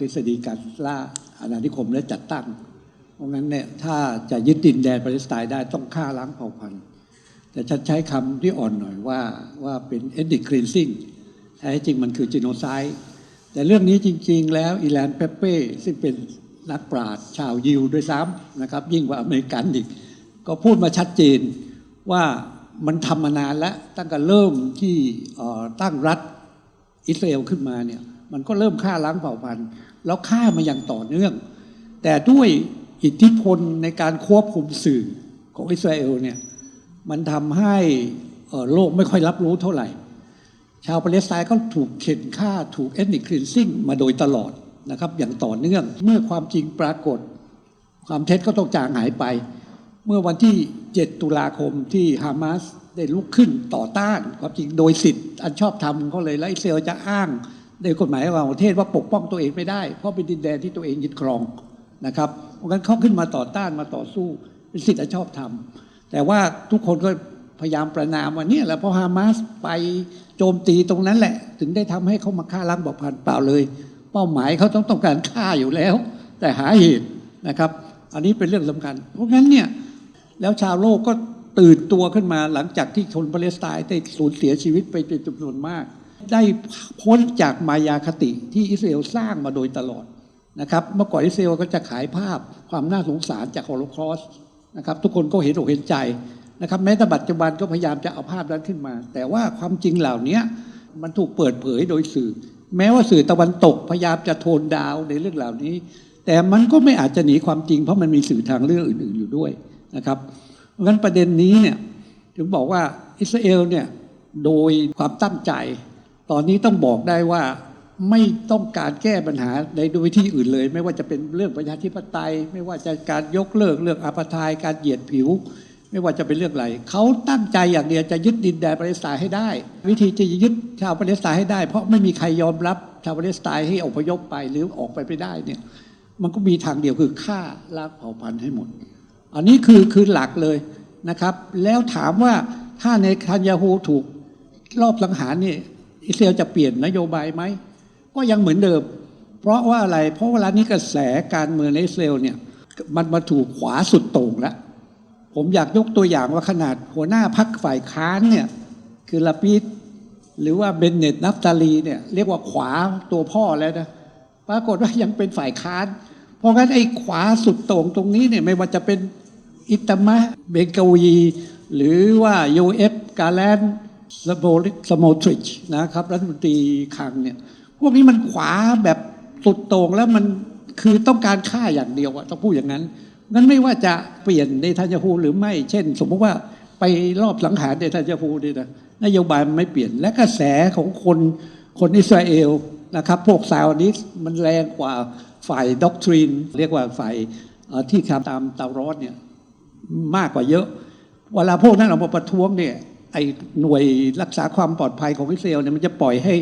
ทฤษฎีการล่าอาณานิคมและจัดตั้ง เพราะงั้นเนี่ยถ้าจะยึดดินแดนปาเลสไตน์ได้ต้องฆ่าล้างเผ่าพันธุ์ แต่ฉันใช้คำที่อ่อนหน่อยว่าว่าเป็น ethnic cleansing แท้จริงมันคือ genocide แต่เรื่องนี้จริง ๆ แล้วอีแลนเปเป้ซึ่งเป็นนักปราชญ์ชาวยิวด้วยซ้ำนะครับ ยิ่งกว่าอเมริกันอีก ก็พูดมาชัดเจนว่ามันทำมานานแล้วตั้งแต่เริ่มที่ตั้งรัฐอิสราเอลขึ้นมาเนี่ยมันก็เริ่มฆ่าล้างเผ่าพันธุ์ แล้วฆ่ามาอย่างต่อเนื่อง แต่ด้วยอิทธิพลในการควบคุมสื่อของอิสราเอลเนี่ยมันทำให้โลกไม่ค่อยรับรู้เท่าไหร่ ชาวปาเลสไตน์ก็ถูกเข็นฆ่าถูกเอ n นิ c คลีนซิ่งมาโดยตลอดนะครับอย่างต่อเนื่องเมื่อความจริงปรากฏ ความเท็จก็ต้องจางหายไป เมื่อวันที่ 7 ตุลาคมที่ฮามาสได้ลุกขึ้นต่อต้าน ความจริงโดยสิทธิ์อันชอบธรรมเขาเลยและอิสราเอลจะอ้าง ในกฎหมายระหว่างประเทศว่าปกป้องตัวเองไม่ได้ เพราะเป็นดินแดนที่ตัวเองยึดครองนะครับ เพราะฉะนั้นเขาขึ้นมาต่อต้านมาต่อสู้เป็นสิทธิ์อันชอบธรรมแต่ว่าทุกคนก็พยายามประนามว่าเนี่ยแหละเพราะฮามาสไปโจมตีตรงนั้นแหละ ถึงได้ทำให้เขามาฆ่าล้างเผ่าพันเปล่าเลย เป้าหมายเขาต้องต้องการฆ่าอยู่แล้ว แต่หาเหตุนะครับ อันนี้เป็นเรื่องสำคัญ เพราะงั้นเนี่ยแล้วชาวโลกก็ตื่นตัวขึ้นมาหลังจากที่คนปาเลสไตน์ได้สูญเสียชีวิตไปเป็นจำนวนมาก ได้พ้นจากมายาคติที่อิสราเอลสร้างมาโดยตลอดนะครับ เมื่อก่อนอิสราเอลก็จะขายภาพความน่าสงสารจากโฮโลคอส์นะครับ ทุกคนก็เห็นอกเห็นใจนะครับ แม้แต่ปัจจุบันก็พยายามจะเอาภาพนั้นขึ้นมา แต่ว่าความจริงเหล่านี้มันถูกเปิดเผยโดยสื่อ แม้ว่าสื่อตะวันตกพยายามจะโทนดาวในเรื่องเหล่านี้ แต่มันก็ไม่อาจจะหนีความจริง เพราะมันมีสื่อทางเลือกอื่น ๆอยู่ด้วยนะครับเพราะฉะนั้นประเด็นนี้เนี่ยถึงบอกว่าอิสราเอลเนี่ยโดยความตั้งใจ ตอนนี้ต้องบอกได้ว่าไม่ต้องการแก้ปัญหาในดยวิธีอื่นเลย ไม่ว่าจะเป็นเรื่องประชาธิปไตย ไม่ว่าจะการยกเลิกเรื่องอาปาไทยการเหยียดผิว ไม่ว่าจะเป็นเรื่องอะไรเขาตั้งใจอย่างเดียวจะยึดดินแดนปาเลสไตน์ให้ได้ วิธีจะยึดชาวปาเลสไตน์ให้ได้ เพราะไม่มีใครยอมรับชาวปาเลสไตน์ให้อพยพไปหรือออกไปไม่ได้เนี่ยมันก็มีทางเดียวคือฆ่าล้างเผ่าพันธุ์ให้หมด อันนี้คือคือหลักเลยนะครับ แล้วถามว่าถ้าในคันยาฮูถูกรอบสังหารนี่ อิสราเอลจะเปลี่ยนนโยบายไหม ก็ยังเหมือนเดิม เพราะว่าอะไร เพราะเวลานี้กระแสการเมืองในอิสราเอลเนี่ยมันมาถูกขวาสุดโต่งแล้ว ผมอยากยกตัวอย่างว่าขนาดหัวหน้าพักฝ่ายค้านเนี่ยคือลาปิดหรือว่าเบนเนตนัฟตาลีเนี่ยเรียกว่าขวาตัวพ่อแล้วนะปรากฏว่ายังเป็นฝ่ายค้าน เพราะงั้นไอ้ขวาสุดโต่งตรงนี้เนี่ยไม่ว่าจะเป็นอิตามะเบงกวี หรือว่าโยเอฟกาแลน สโมสโมทริชนะครับรัฐมนตรีคลังเนี่ย พวกนี้มันขวาแบบสุดโต่งแล้วมันคือต้องการฆ่าอย่างเดียวอะต้องพูดอย่างนั้นงั้นไม่ว่าจะเปลี่ยนเนทันยาฮูหรือไม่เช่น สมมติว่าไปรอบสังหารเนทันยาฮูเนี่ยนะนโยบายมันไม่เปลี่ยนและกระแสของคนคนอิสราเอลนะครับ พวกซาอนิสมันแรงกว่าฝ่ายด็อกทรีน เรียกว่าฝ่ายที่ทำตามตารอดเนี่ยมากกว่าเยอะ เวลาพวกนั้นออกมาประท้วงเนี่ย ไอ้หน่วยรักษาความปลอดภัยของอิสราเอลเนี่ยมันจะปล่อยให้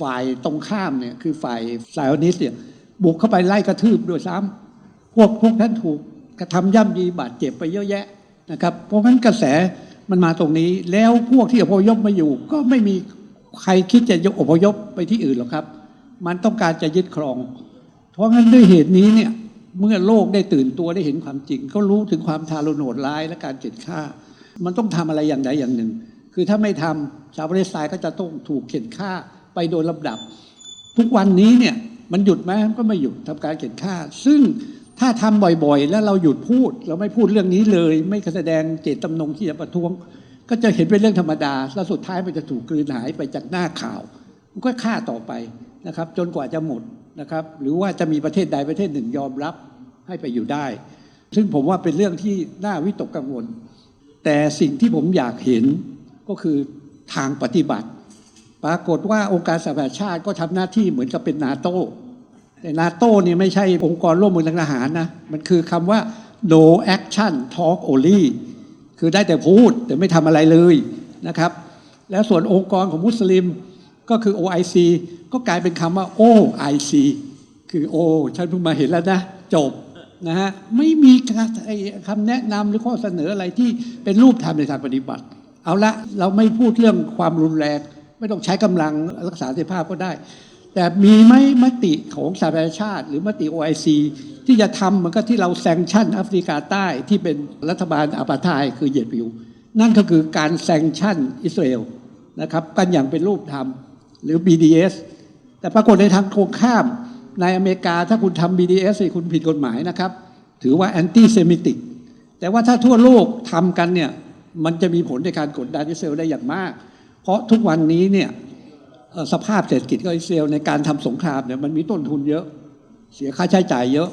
ฝ่ายตรงข้ามเนี่ยคือฝ่ายไซออนิสต์เนี่ยบุกเข้าไปไล่กระทืบด้วยซ้ำพวกพวกนั้นถูกกระทำย่ำยีบาดเจ็บไปเยอะแยะนะครับ เพราะงั้นกระแสมันมาตรงนี้ แล้วพวกที่อพยพมาอยู่ ก็ไม่มีใครคิดจะยกอพยพไปที่อื่นหรอกครับ มันต้องการจะยึดครอง เพราะงั้นด้วยเหตุนี้เนี่ยเมื่อโลกได้ตื่นตัวได้เห็นความจริง ก็รู้ถึงความทารุณโหดร้ายและการเจ็ดฆ่า มันต้องทำอะไรอย่างใดอย่างหนึ่ง คือถ้าไม่ทำชาวปาเลสไตน์ก็จะต้องถูกเข็นฆ่าไปโดยลำดับ ทุกวันนี้เนี่ยมันหยุดไหมก็ไม่หยุดทำการเข็นฆ่า ซึ่งถ้าทำบ่อยๆ แล้วเราหยุดพูด เราไม่พูดเรื่องนี้เลย ไม่แสดงเจตจำนงที่จะประท้วง ก็จะเห็นเป็นเรื่องธรรมดา แล้วสุดท้ายมันจะถูกกลืนหายไปจากหน้าข่าวมันก็ฆ่าต่อไปนะครับ จนกว่าจะหมดนะครับ หรือว่าจะมีประเทศใดประเทศหนึ่งยอมรับให้ไปอยู่ได้ ซึ่งผมว่าเป็นเรื่องที่น่าวิตกกังวล แต่สิ่งที่ผมอยากเห็นก็คือทางปฏิบัติ ปรากฏว่าองค์การสหประชาชาติก็ทำหน้าที่เหมือนกับเป็นนาโต้แต่นาโต้เนี่ยไม่ใช่องค์กรร่วมมือทางทหารนะ มันคือคำว่า no action talk only คือได้แต่พูดแต่ไม่ทำอะไรเลยนะครับ แล้วส่วนองค์กรของมุสลิมก็คือ OIC ก็กลายเป็นคำว่า OIC คือโอฉันเพิ่งมาเห็นแล้วนะ จบ นะฮะไม่มีคำแนะนำหรือข้อเสนออะไรที่เป็นรูปธรรมในทางปฏิบัติ เอาละเราไม่พูดเรื่องความรุนแรง ไม่ต้องใช้กำลังรักษาเสรีภาพก็ได้ แต่มีไหมมติของสหประชาชาติ หรือมติ OIC ที่จะทำมือนกับที่เราแซงชั่นแอฟริกาใต้ที่เป็นรัฐบาลอาปาไทยคือเหยียดผิว นั่นก็คือการแซงชั่นอิสราเอลนะครับกันอย่างเป็นรูปธรรมหรือ BDS แต่ปรากฏในทางตรงข้าม ในอเมริกาถ้าคุณทำ BDS คุณผิดกฎหมายนะครับ ถือว่าแอนตี้เซมิติกแต่ว่าถ้าทั่วโลกทำกันเนี่ยมันจะมีผลในการกดดันอิสราเอลได้อย่างมาก เพราะทุกวันนี้เนี่ยสภาพเศรษฐกิจของอิสราเอลในการทำสงครามเนี่ยมันมีต้นทุนเยอะ เสียค่าใช้จ่ายเยอะ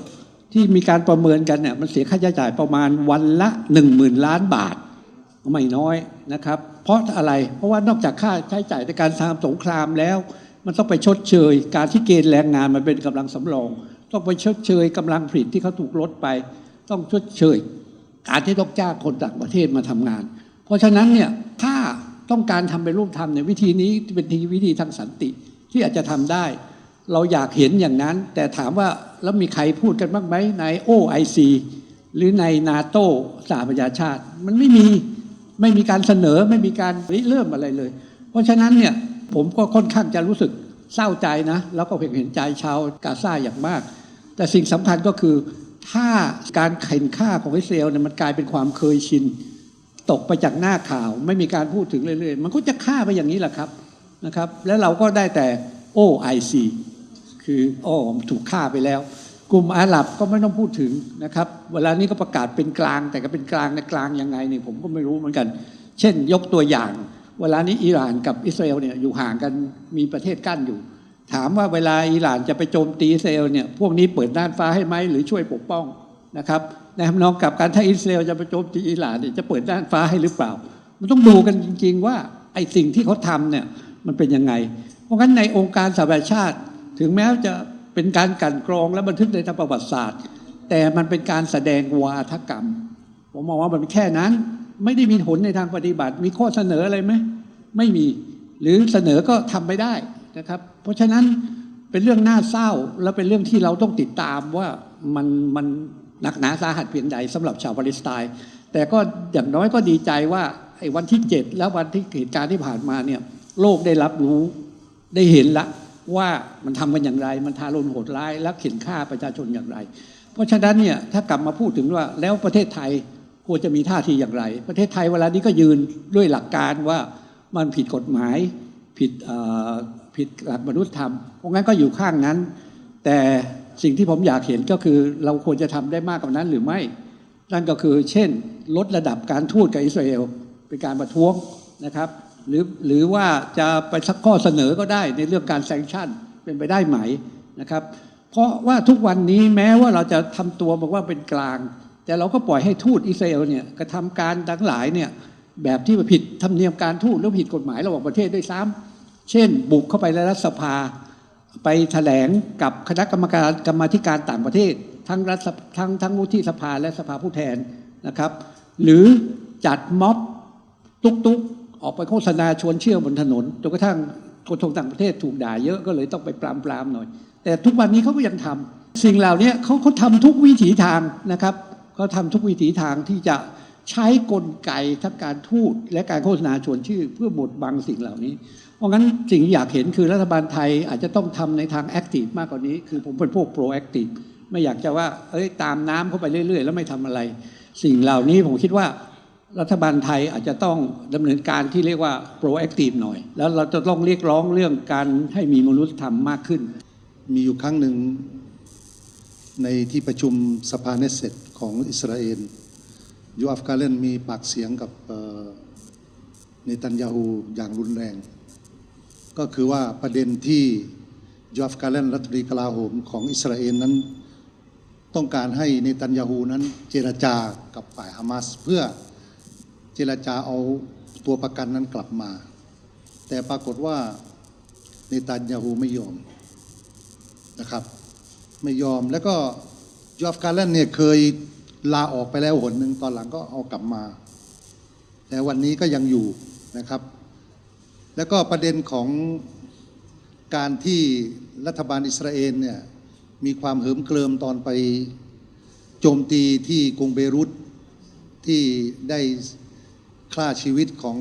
ที่มีการประเมินกันเนี่ยมันเสียค่าใช้จ่ายประมาณวันละ 1 0,000 ล้านบาทไม่น้อยนะครับ เพราะอะไรเพราะว่านอกจากค่าใช้จ่ายในการทำสงครามแล้ว มันต้องไปชดเชย การที่เกณฑ์แรงงานมันเป็นกำลังสำรอง ต้องไปชดเชยกำลังผลิตที่เขาถูกลดไป ต้องชดเชย การที่ต้องจ้างคนต่างประเทศมาทำงาน เพราะฉะนั้นเนี่ยถ้าต้องการทำเป็นรูปธรรมเนี่ยวิธีนี้เป็นทีวิธีทางสันติที่อาจจะทำได้ เราอยากเห็นอย่างนั้น แต่ถามว่าแล้วมีใครพูดกันบ้างไหมใน OIC หรือในนาโต้สหประชาชาติ มันไม่มีไม่มีการเสนอไม่มีการริเริ่มอะไรเลย เพราะฉะนั้นเนี่ย ผมก็ค่อนข้างจะรู้สึกเศร้าใจนะ แล้วก็เห็นใจชาวกาซาอย่างมาก แต่สิ่งสำคัญก็คือถ้าการเข็นฆ่าของอิสราเอลเนี่ยมันกลายเป็นความเคยชิน ตกไปจากหน้าข่าว ไม่มีการพูดถึงเรื่อยๆ มันก็จะฆ่าไปอย่างนี้แหละครับนะครับ แล้วเราก็ได้แต่ OIC คืออ้อถูกฆ่าไปแล้ว กลุ่มอาหรับก็ไม่ต้องพูดถึงนะครับ เวลานี้ก็ประกาศเป็นกลางแต่ก็เป็นกลางในกลางยังไงเนี่ยผมก็ไม่รู้เหมือนกัน เช่นยกตัวอย่าง เวลานี้อิหร่านกับอิสราเอลเนี่ยอยู่ห่างกันมีประเทศกั้นอยู่ ถามว่าเวลาอิหร่านจะไปโจมตีอิสราเอลเนี่ยพวกนี้เปิดน่านฟ้าให้ไหมหรือช่วยปกป้องนะครับในทำนองกับการถ้าอิสราเอลจะไปโจมตีอิหร่านเนี่ยจะเปิดน่านฟ้าให้หรือเปล่า มันต้องดูกันจริง ๆ ว่าไอ้สิ่งที่เขาทำเนี่ยมันเป็นยังไง เพราะงั้นในองค์การสหประชาชาติ ถึงแม้จะเป็นการกันกรองและบันทึกในทางประวัติศาสตร์ แต่มันเป็นการแสดงวาทกรรม ผมมองว่ามันแค่นั้น ไม่ได้มีผลในทางปฏิบัติ มีข้อเสนออะไรไหมไม่มีหรือเสนอก็ทำไม่ได้นะครับ เพราะฉะนั้นเป็นเรื่องน่าเศร้าและเป็นเรื่องที่เราต้องติดตามว่ามันมันหนักหนาสาหัสเพียงใดสำหรับชาวปาเลสไตน์แต่ก็อย่างน้อยก็ดีใจว่าไอ้วันที่ 7 แล้ววันที่เหตุการณ์ที่ผ่านมาเนี่ยโลกได้รับรู้ได้เห็นละว่ามันทำกันอย่างไร มันทารุณโหดร้ายและเข็นฆ่าประชาชนอย่างไร เพราะฉะนั้นเนี่ยถ้ากลับมาพูดถึงว่าแล้วประเทศไทย ควรจะมีท่าทีอย่างไร ประเทศไทยเวลานี้ก็ยืนด้วยหลักการว่ามันผิดกฎหมายผิดผิดหลักมนุษยธรรมเพราะงั้นก็อยู่ข้างนั้น แต่สิ่งที่ผมอยากเห็นก็คือเราควรจะทำได้มากกว่านั้นหรือไม่ นั่นก็คือเช่น ลดระดับการทูตกับอิสราเอลเป็นการประท้วงนะครับ หรือหรือว่าจะไปสักข้อเสนอก็ได้ในเรื่องการแซงชั่นเป็นไปได้ไหมนะครับ เพราะว่าทุกวันนี้แม้ว่าเราจะทำตัวบอกว่าเป็นกลาง แต่เราก็ปล่อยให้ทูตอิสราเอลเนี่ยกระทำการทั้งหลายเนี่ยแบบที่ผิดธรรมเนียมการทูตหรือผิดกฎหมายระหว่างประเทศด้วยซ้ำเช่น บุกเข้าไปในรัฐสภา ไปแถลงกับคณะกรรมการกรรมธิการต่างประเทศ ทั้งรัฐทั้งทั้งวุฒิสภาและสภาผู้แทนนะครับ หรือจัดม็อบตุกตุกๆออกไปโฆษณาชวนเชื่อบนถนนจนกระทั่งคนทงต่างประเทศถูกด่าเยอะก็เลยต้องไปปรามปรามๆหน่อย แต่ทุกวันนี้เขาก็ยังทำสิ่งเหล่านี้เขาเขาทำทุกวิถีทางนะครับ เขาทำทุกวิถีทางที่จะใช้กลไกทั้งการทูตและการโฆษณาชวนชื่อ เพื่อบดบังสิ่งเหล่านี้ เพราะงั้นสิ่งที่อยากเห็นคือรัฐบาลไทยอาจจะต้องทำในทางแอคทีฟมากกว่านี้ คือผมเป็นพวกโปรแอคทีฟไม่อยากจะว่าเอ้ยตามน้ำเข้าไปเรื่อย ๆ แล้วไม่ทำอะไร สิ่งเหล่านี้ผมคิดว่ารัฐบาลไทยอาจจะต้องดำเนินการที่เรียกว่าโปรแอคทีฟหน่อย แล้วเราจะต้องเรียกร้องเรื่องการให้มีมนุษยธรรมมากขึ้น มีอยู่ครั้งหนึ่งในที่ประชุมสภาเนสเซต ของอิสราเอลยูอัฟกาเลนมีปากเสียงกับเนตันยาฮูอย่างรุนแรง ก็คือว่าประเด็นที่ยูอัฟกาเลนรัฐมนตรีกลาโหมของอิสราเอลนั้น ต้องการให้เนตันยาฮูนั้นเจรจากับฝ่ายฮามาสเพื่อเจรจาเอาตัวประกันนั้นกลับมา แต่ปรากฏว่าเนตันยาฮูไม่ยอมนะครับ ไม่ยอมแล้วก็ยูอฟการแลนเนี่ยเคย ลาออกไปแล้วหนหนึ่งตอนหลังก็เอากลับมา แต่วันนี้ก็ยังอยู่นะครับ แล้วก็ประเด็นของการที่รัฐบาลอิสราเอลเนี่ยมีความเหิมเกริมตอนไปโจมตีที่กรุงเบรุตที่ได้ฆ่าชีวิตของ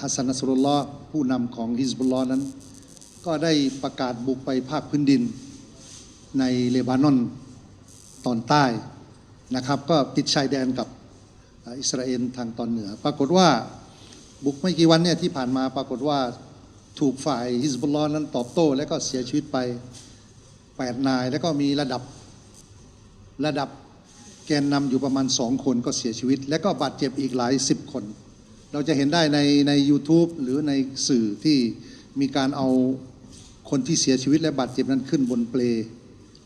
ฮัสซันนัสรุลลอฮ์ผู้นำของฮิซบุลลอฮ์นั้น ก็ได้ประกาศบุกไปภาคพื้นดินในเลบานอนตอนใต้ นะครับก็ติดชายแดนกับอิสราเอลทางตอนเหนือ ปรากฏว่าบุกไม่กี่วันเนี่ยที่ผ่านมาปรากฏว่าถูกฝ่ายฮิสบุลลอฮ์นั้นตอบโต้ และก็เสียชีวิตไป 8 นาย แล้วก็มีระดับระดับแกนนำอยู่ประมาณ 2 คนก็เสียชีวิต และก็บาดเจ็บอีกหลายสิบคน เราจะเห็นได้ในใน u t u b e หรือในสื่อที่มีการเอาคนที่เสียชีวิตและบาดเจ็บนั้นขึ้นบนเปล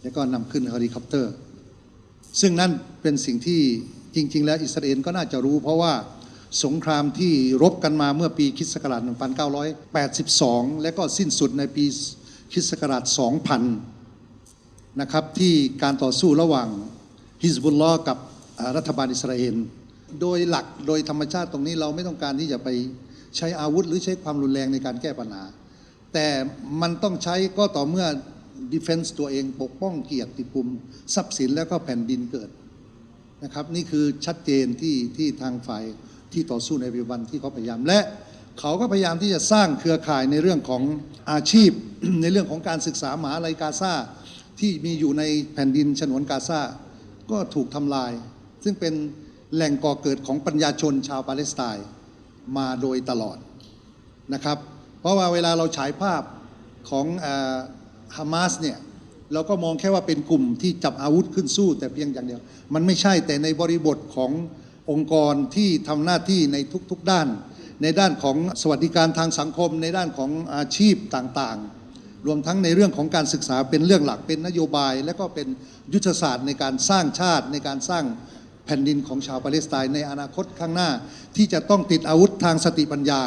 แล้วก็นำขึ้นเฮลิคอปเตอร์ ซึ่งนั่นเป็นสิ่งที่จริง ๆ แล้วอิสราเอลก็น่าจะรู้ เพราะว่าสงครามที่รบกันมาเมื่อปีคิสต์ศักราช1982 และก็สิ้นสุดในปีคิสต์ศักราช2000 นะครับ ที่การต่อสู้ระหว่างฮิสบุลลอกับรัฐบาลอิสราเอลโดยหลักโดยธรรมชาติตรงนี้เราไม่ต้องการที่จะไปใช้อาวุธหรือใช้ความรุนแรงในการแก้ปัญหา แต่มันต้องใช้ก็ต่อเมื่อ defense ตัวเองปกป้องเกียรติภูมิทรัพย์สินแล้วก็แผ่นดินเกิดนะครับ นี่คือชัดเจนที่ที่ทางฝ่ายที่ต่อสู้ในปัจจุบันที่เขาพยายามและเขาก็พยายามที่จะสร้างเครือข่ายในเรื่องของอาชีพ ในเรื่องของการศึกษามหาลัยกาซาที่มีอยู่ในแผ่นดินฉนวนกาซาก็ถูกทำลาย ซึ่งเป็นแหล่งก่อเกิดของปัญญาชนชาวปาเลสไตน์มาโดยตลอดนะครับ เพราะว่าเวลาเราฉายภาพของ ฮามาสเนี่ยเราก็มองแค่ว่าเป็นกลุ่มที่จับอาวุธขึ้นสู้แต่เพียงอย่างเดียว มันไม่ใช่แต่ในบริบทขององค์กรที่ทำหน้าที่ในทุกๆด้าน ในด้านของสวัสดิการทางสังคม ในด้านของอาชีพต่างๆ รวมทั้งในเรื่องของการศึกษาเป็นเรื่องหลักเป็นนโยบาย และก็เป็นยุทธศาสตร์ในการสร้างชาติในการสร้างแผ่นดินของชาวปาเลสไตน์ในอนาคตข้างหน้า ที่จะต้องติดอาวุธทางสติปัญญา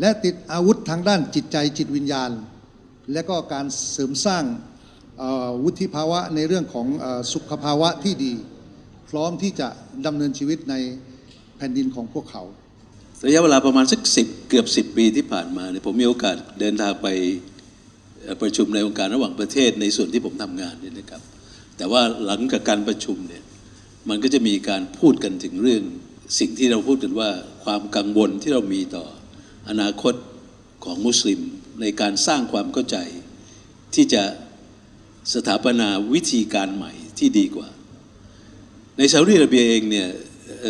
และติดอาวุธทางด้านจิตใจจิตวิญญาณ และก็การเสริมสร้างวุฒิภาวะในเรื่องของอสุขภาวะที่ดี พร้อมที่จะดำเนินชีวิตในแผ่นดินของพวกเขา ระยะเวลาประมาณสักสิบเกือบสิบปีที่ผ่านมาเนี่ยผมมีโอกาสเดินทางไปประชุมในองค์การระหว่างประเทศในส่วนที่ผมทำงานเนี่ยนะครับ แต่ว่าหลังจากการประชุมเนี่ยมันก็จะมีการพูดกันถึงเรื่องสิ่งที่เราพูดกันว่าความกังวลที่เรามีต่ออนาคตของมุสลิม ในการสร้างความเข้าใจ ที่จะสถาปนาวิธีการใหม่ที่ดีกว่า ในซาอุดิอาระเบียเองเนี่ย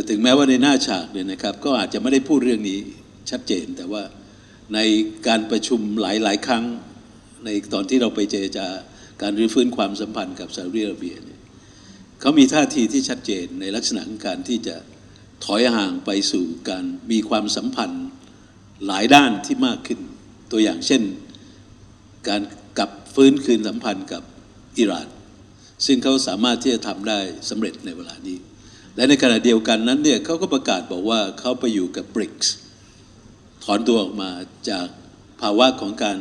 ถึงแม้ว่าในหน้าฉากเนี่ยนะครับก็อาจจะไม่ได้พูดเรื่องนี้ชัดเจน แต่ว่าในการประชุมหลาย ๆ ครั้งในตอนที่เราไปเจรจาการรื้อฟื้นความสัมพันธ์กับซาอุดิอาระเบียเนี่ยเขามีท่าทีที่ชัดเจนในลักษณะของการที่จะถอยห่างไปสู่การมีความสัมพันธ์หลายด้านที่มากขึ้น ตัวอย่างเช่น การกลับฟื้นคืนสัมพันธ์กับอิหร่าน ซึ่งเขาสามารถที่จะทำได้สำเร็จในเวลานี้ และในขณะเดียวกันนั้นเนี่ยเขาก็ประกาศบอกว่าเขาไปอยู่กับ BRICS ถอนตัวออกมาจากภาวะของการ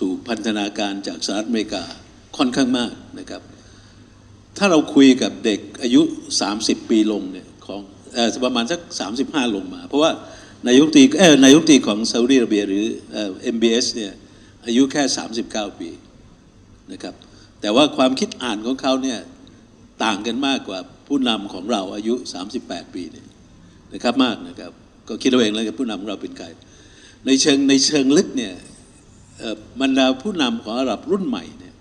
ถูกพันธนาการจากสหรัฐอเมริกาค่อนข้างมากนะครับ ถ้าเราคุยกับเด็กอายุ 30 ปีลงเนี่ยของเอ่อประมาณสัก 35 ลงมา เพราะว่า นายกตีเออนายกตีของซาอุดิอาระเบียหรือเอ่อ MBS เนี่ยอายุแค่ 39 ปีนะครับแต่ว่าความคิดอ่านของเขาเนี่ยต่างกันมากกว่าผู้นำของเราอายุ 38 ปีเนี่ยนะครับมากนะครับก็คิดเอาเองแล้วกันผู้นำของเราเป็นใครในเชิงในเชิงลึกเนี่ยเอ่อบรรดาผู้นำของอาหรับรุ่นใหม่เนี่ย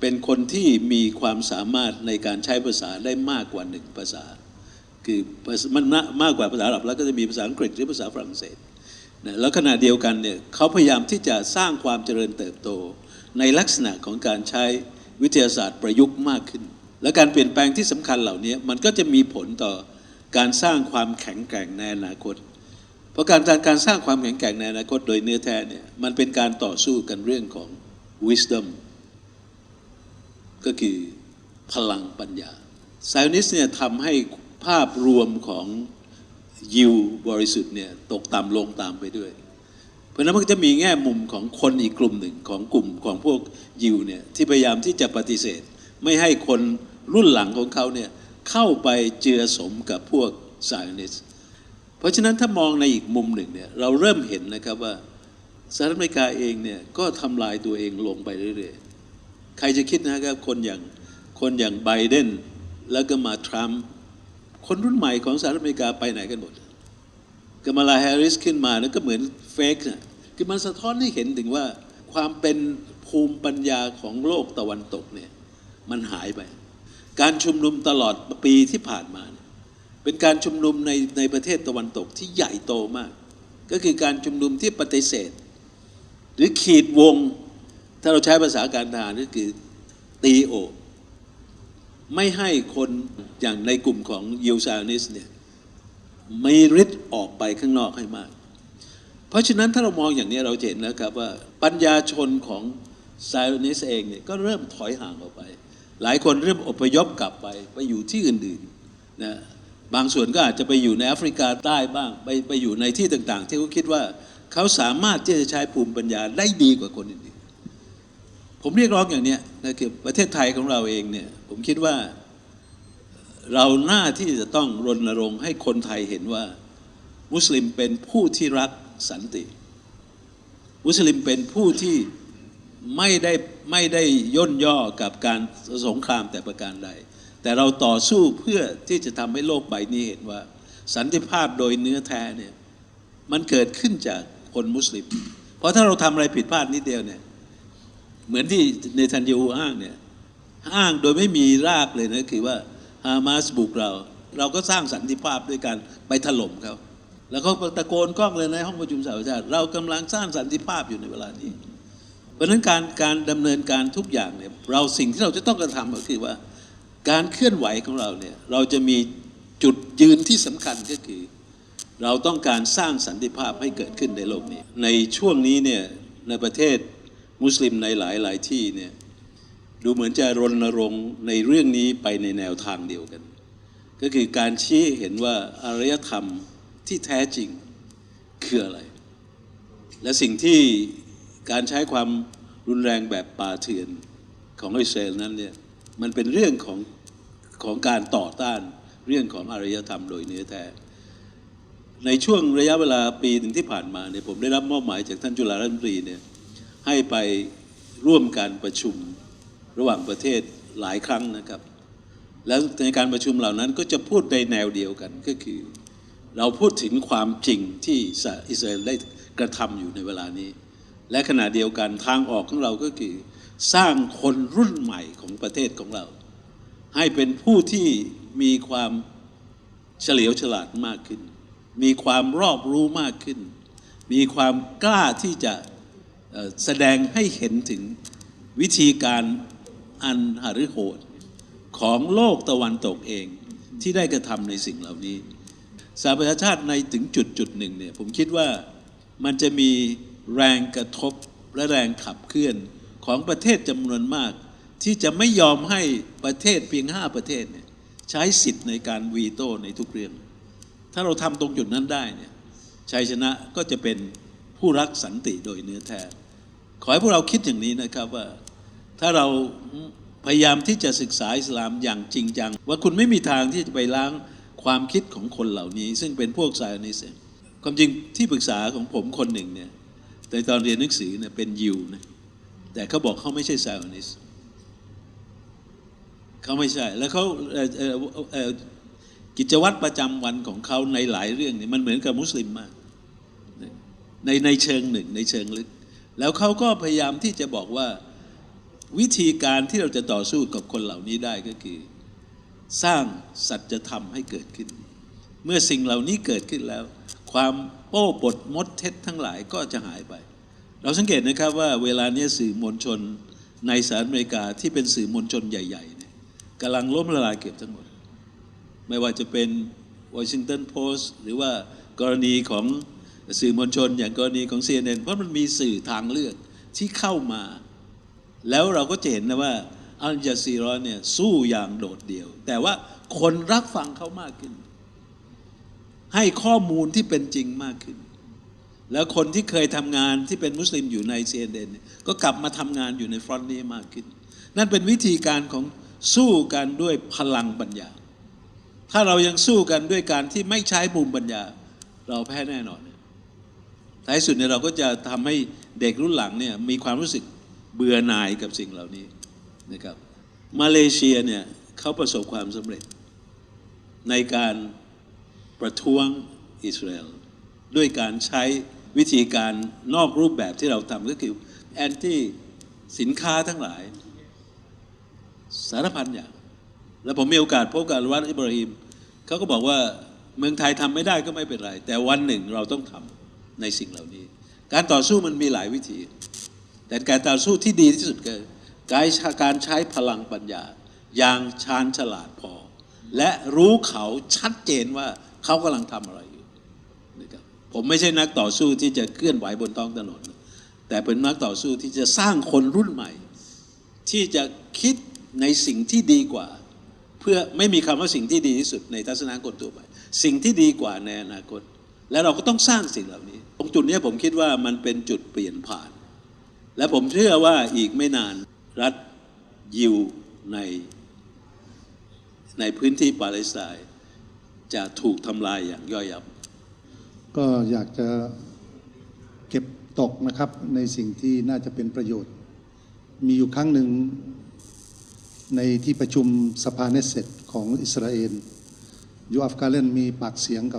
เป็นคนที่มีความสามารถในการใช้ภาษาได้มากกว่าหนึ่งภาษา คือมันมากกว่าภาษาอาหรับแล้วก็จะมีภาษาอังกฤษหรือภาษาฝรั่งเศสนะแล้วขณะเดียวกันเนี่ยเขาพยายามที่จะสร้างความเจริญเติบโต ในลักษณะของการใช้วิทยาศาสตร์ประยุกต์มากขึ้น และการเปลี่ยนแปลงที่สำคัญเหล่านี้มันก็จะมีผลต่อการสร้างความแข็งแกร่งในอนาคต เพราะการการสร้างความแข็งแกร่งในอนาคตโดยเนื้อแท้เนี่ยมันเป็นการต่อสู้กันเรื่องของ wisdom ก็คือพลังปัญญาไซอนิสเนี่ยทำให้ ภาพรวมของยิวบริสุทธิ์เนี่ยตกต่ำลงตามไปด้วย เพราะนั้นมันก็จะมีแง่มุมของคนอีกกลุ่มหนึ่งของกลุ่มของพวกยิวเนี่ยที่พยายามที่จะปฏิเสธ ไม่ให้คนรุ่นหลังของเขาเนี่ยเข้าไปเจือสมกับพวกไซอนิสเพราะฉะนั้นถ้ามองในอีกมุมหนึ่งเนี่ยเราเริ่มเห็นนะครับว่าสหรัฐอเมริกาเองเนี่ยก็ทำลายตัวเองลงไปเรื่อยๆ ใครจะคิดนะครับคนอย่างคนอย่างไบเดนแล้วก็มาทรัมป์ คนรุ่นใหม่ของสหรัฐอเมริกาไปไหนกันหมดกามาลาแฮร์ริสขึ้นมาแล้วก็เหมือนเฟกนะคือมันสะท้อนให้เห็นถึงว่าความเป็นภูมิปัญญาของโลกตะวันตกเนี่ยมันหายไป การชุมนุมตลอดปีที่ผ่านมาเนี่ยเป็นการชุมนุมในในประเทศตะวันตกที่ใหญ่โตมาก ก็คือการชุมนุมที่ปฏิเสธ หรือขีดวง ถ้าเราใช้ภาษาการทหารก็คือตีโอ ไม่ให้คนอย่างในกลุ่มของยิวซาอนิสเนี่ยมีฤทธิ์ออกไปข้างนอกให้มาก เพราะฉะนั้นถ้าเรามองอย่างนี้เราเห็นนะครับว่าปัญญาชนของไซอนิสเองเนี่ยก็เริ่มถอยห่างออกไป หลายคนเริ่มอพยพกลับไปไปอยู่ที่อื่นๆนะบางส่วนก็อาจจะไปอยู่ในแอฟริกาใต้บ้าง ไปไปอยู่ในที่ต่างๆ ที่เขาคิดว่าเขาสามารถที่จะใช้ภูมิปัญญาได้ดีกว่าคนอื่นๆผมเรียกร้องอย่างนี้นะคือประเทศไทยของเราเองเนี่ย ผมคิดว่าเราหน้าที่จะต้องรณรงค์ให้คนไทยเห็นว่า มุสลิมเป็นผู้ที่รักสันติ มุสลิมเป็นผู้ที่ไม่ได้ไม่ได้ย่นย่อกับการสงครามแต่ประการใด แต่เราต่อสู้เพื่อที่จะทำให้โลกใบนี้เห็นว่า สันติภาพโดยเนื้อแท้เนี่ยมันเกิดขึ้นจากคนมุสลิม เพราะถ้าเราทำอะไรผิดพลาดนิดเดียวเนี่ยเหมือนที่เนทันยูฮูอ้างเนี่ย อ้างโดยไม่มีรากเลยนะคือว่าฮามาสบุกเรา เราก็สร้างสันติภาพด้วยการไปถล่มเขาแล้วเขาตะโกนกล้องเลยในห้องประชุมสหประชาชาติเรากำลังสร้างสันติภาพอยู่ในเวลานี้เพราะฉะนั้นการการดำเนินการทุกอย่างเนี่ยเราสิ่งที่เราจะต้องกระทำก็คือว่า การเคลื่อนไหวของเราเนี่ยเราจะมีจุดยืนที่สำคัญก็คือ เราต้องการสร้างสันติภาพให้เกิดขึ้นในโลกนี้ ในช่วงนี้เนี่ยในประเทศมุสลิมในหลายหลายที่เนี่ย ดูเหมือนจะรณรงค์ในเรื่องนี้ไปในแนวทางเดียวกัน ก็คือการชี้เห็นว่าอารยธรรมที่แท้จริงคืออะไร และสิ่งที่การใช้ความรุนแรงแบบป่าเถื่อนของอิสราเอลนั้นเนี่ยมันเป็นเรื่องของของการต่อต้านเรื่องของอารยธรรมโดยเนื้อแท้ ในช่วงระยะเวลาปีหนึ่งที่ผ่านมาเนี่ยผมได้รับมอบหมายจากท่านจุฬารัมนตรีเนี่ยให้ไปร่วมการประชุม ระหว่างประเทศหลายครั้งนะครับ แล้วในการประชุมเหล่านั้นก็จะพูดในแนวเดียวกันก็คือ เราพูดถึงความจริงที่อิสราเอลได้กระทำอยู่ในเวลานี้ และขณะเดียวกันทางออกของเราก็คือ สร้างคนรุ่นใหม่ของประเทศของเรา ให้เป็นผู้ที่มีความเฉลียวฉลาดมากขึ้น มีความรอบรู้มากขึ้น มีความกล้าที่จะแสดงให้เห็นถึงวิธีการ อันหฤโหดของโลกตะวันตกเองที่ได้กระทำในสิ่งเหล่านี้สหประชาชาติในถึงจุดจุดหนึ่งเนี่ยผมคิดว่ามันจะมีแรงกระทบและแรงขับเคลื่อนของประเทศจำนวนมาก ที่จะไม่ยอมให้ประเทศเพียงห้าประเทศเนี่ยใช้สิทธิ์ในการวีโต้ในทุกเรื่อง ถ้าเราทำตรงจุดนั้นได้เนี่ยชัยชนะก็จะเป็นผู้รักสันติโดยเนื้อแท้ ขอให้พวกเราคิดอย่างนี้นะครับว่า ถ้าเราพยายามที่จะศึกษาอิสลามอย่างจริงจัง ว่าคุณไม่มีทางที่จะไปล้างความคิดของคนเหล่านี้ ซึ่งเป็นพวกไซอนิสความจริงที่ปรึกษาของผมคนหนึ่งเนี่ยในตอนเรียนหนังสือเนี่ยเป็นยิวนะแต่เขาบอกเขาไม่ใช่ไซอนิสเขาไม่ใช่แล้วเขากิจวัตรประจำวันของเขาในหลายเรื่องเนี่ยมันเหมือนกับมุสลิมมากในในเชิงหนึ่งในเชิงลึก แล้วเขาก็พยายามที่จะบอกว่า วิธีการที่เราจะต่อสู้กับคนเหล่านี้ได้ก็คือ สร้างสัจธรรมให้เกิดขึ้น เมื่อสิ่งเหล่านี้เกิดขึ้นแล้ว ความโป้ปดมดเท็จทั้งหลายก็จะหายไป เราสังเกตนะครับว่าเวลานี้สื่อมวลชนในสหรัฐอเมริกาที่เป็นสื่อมวลชนใหญ่ๆเนี่ยกำลังล้มละลายเกือบทั้งหมด ไม่ว่าจะเป็นวอชิงตันโพสต์หรือว่ากรณีของสื่อมวลชนอย่างกรณีของ CNN เพราะมันมีสื่อทางเลือกที่เข้ามา แล้วเราก็จะเห็นนะว่าอัลจาซีรอเนี่ยสู้อย่างโดดเดี่ยว แต่ว่าคนรับฟังเขามากขึ้น ให้ข้อมูลที่เป็นจริงมากขึ้น แล้วคนที่เคยทำงานที่เป็นมุสลิมอยู่ใน CNN เนี่ยก็กลับมาทำงานอยู่ในฟรอนต์นี้มากขึ้น นั่นเป็นวิธีการของสู้กันด้วยพลังปัญญา ถ้าเรายังสู้กันด้วยการที่ไม่ใช้ภูมิปัญญา เราแพ้แน่นอนท้ายสุดเนี่ยเราก็จะทำให้เด็กรุ่นหลังเนี่ยมีความรู้สึก เบื่อหน่ายกับสิ่งเหล่านี้นะครับมาเลเซียเนี่ยเขาประสบความสำเร็จ ในการประท้วงอิสราเอลด้วยการใช้วิธีการนอกรูปแบบที่เราทำก็คือแอนตี้สินค้าทั้งหลาย สารพันอย่าง แล้วผมมีโอกาสพบกับอัลวัตอิบราฮิมเขาก็บอกว่าเมืองไทยทำไม่ได้ก็ไม่เป็นไร แต่วันหนึ่งเราต้องทำในสิ่งเหล่านี้ การต่อสู้มันมีหลายวิธี แต่การต่อสู้ที่ดีที่สุดคือการการใช้พลังปัญญา อย่างชาญฉลาดพอ และรู้เขาชัดเจนว่าเขากำลังทำอะไรอยู่นะครับผมไม่ใช่นักต่อสู้ที่จะเคลื่อนไหวบนท้องถนน แต่เป็นนักต่อสู้ที่จะสร้างคนรุ่นใหม่ ที่จะคิดในสิ่งที่ดีกว่า เพื่อไม่มีคำว่าสิ่งที่ดีที่สุดในทัศนะคนทั่วไปสิ่งที่ดีกว่าในอนาคต และเราก็ต้องสร้างสิ่งเหล่านี้ ตรงจุดนี้ผมคิดว่ามันเป็นจุดเปลี่ยนผ่าน และผมเชื่อว่าอีกไม่นานรัฐยิวในในพื้นที่ปาเลสไตน์จะถูกทำลายอย่างย่อยยับ ก็อยากจะเก็บตกนะครับในสิ่งที่น่าจะเป็นประโยชน์ มีอยู่ครั้งหนึ่งในที่ประชุมสภาเนสเซตของอิสราเอลยูอัฟกาเลนมีปากเสียงกับ